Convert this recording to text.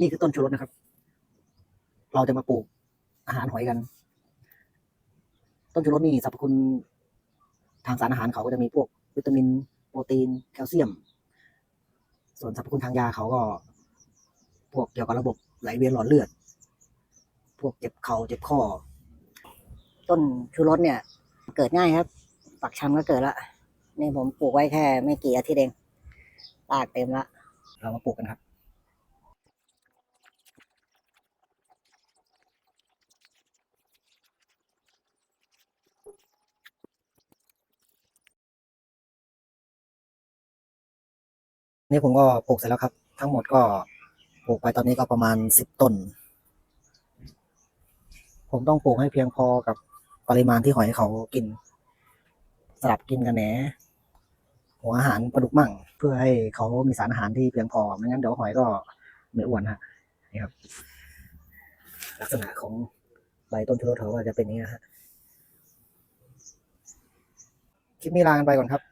นี่คือต้นชูรสนะครับ เราจะมาปลูกอาหารหอยกัน ต้นชูรสนี่สรรพคุณทางสารอาหารเขาก็จะมีพวกวิตามิน โปรตีน แคลเซียม ส่วนสรรพคุณทางยาเขาก็ พวกเกี่ยวกับระบบไหลเวียนหลอดเลือด พวกเจ็บเข่าเจ็บข้อ ต้นชูรสเนี่ย เกิดง่ายครับปักชำก็เกิดละ นี่ผมปลูกไว้แค่ไม่กี่อาทิตย์เองรากเต็มละ เรามาปลูกกันครับ นี่ผมก็ปลูกเสร็จแล้วครับ ทั้งหมดก็ปลูกไปตอนนี้ก็ประมาณสิบต้น ผมต้องปลูกให้เพียงพอกับปริมาณที่หอยเขากิน สลับกินกันแหนหัวอาหารปลาดุกมั่ง เพื่อให้เขามีสารอาหารที่เพียงพอไม่งั้นเดี๋ยวหอยก็ไม่อ้วนฮะนี่ครับ ลักษณะของใบต้นชูรสเขาก็จะเป็นอย่างนี้นะฮะคลิปนี้ลากันไปก่อนครับ